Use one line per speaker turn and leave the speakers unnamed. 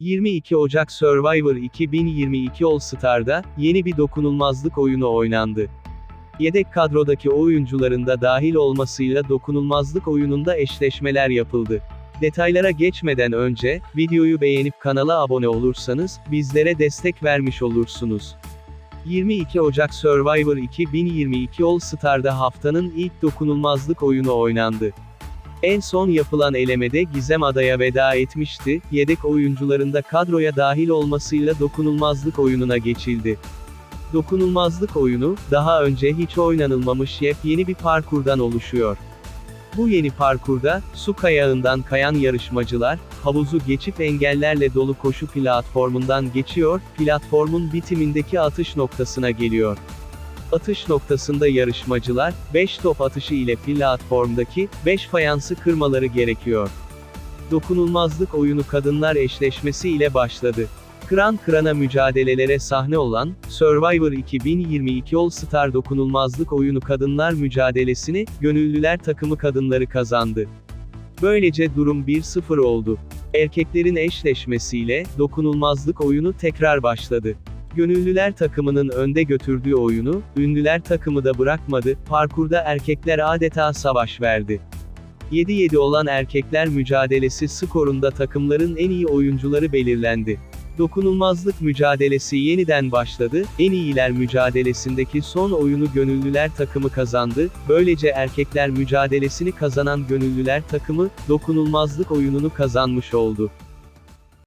22 Ocak Survivor 2022 All Star'da, yeni bir dokunulmazlık oyunu oynandı. Yedek kadrodaki oyuncuların da dahil olmasıyla dokunulmazlık oyununda eşleşmeler yapıldı. Detaylara geçmeden önce, videoyu beğenip kanala abone olursanız, bizlere destek vermiş olursunuz. 22 Ocak Survivor 2022 All Star'da haftanın ilk dokunulmazlık oyunu oynandı. En son yapılan elemede Gizem adaya veda etmişti, yedek oyuncularında kadroya dahil olmasıyla dokunulmazlık oyununa geçildi. Dokunulmazlık oyunu, daha önce hiç oynanılmamış yepyeni bir parkurdan oluşuyor. Bu yeni parkurda, su kayağından kayan yarışmacılar, havuzu geçip engellerle dolu koşu platformundan geçiyor, platformun bitimindeki atış noktasına geliyor. Atış noktasında yarışmacılar, 5 top atışı ile platformdaki, 5 fayansı kırmaları gerekiyor. Dokunulmazlık oyunu kadınlar eşleşmesi ile başladı. Kıran kırana mücadelelere sahne olan, Survivor 2022 All Star dokunulmazlık oyunu kadınlar mücadelesini, gönüllüler takımı kadınları kazandı. Böylece durum 1-0 oldu. Erkeklerin eşleşmesiyle, dokunulmazlık oyunu tekrar başladı. Gönüllüler takımının önde götürdüğü oyunu, ünlüler takımı da bırakmadı, parkurda erkekler adeta savaş verdi. 7-7 olan erkekler mücadelesi skorunda takımların en iyi oyuncuları belirlendi. Dokunulmazlık mücadelesi yeniden başladı, en iyiler mücadelesindeki son oyunu gönüllüler takımı kazandı, böylece erkekler mücadelesini kazanan gönüllüler takımı, dokunulmazlık oyununu kazanmış oldu.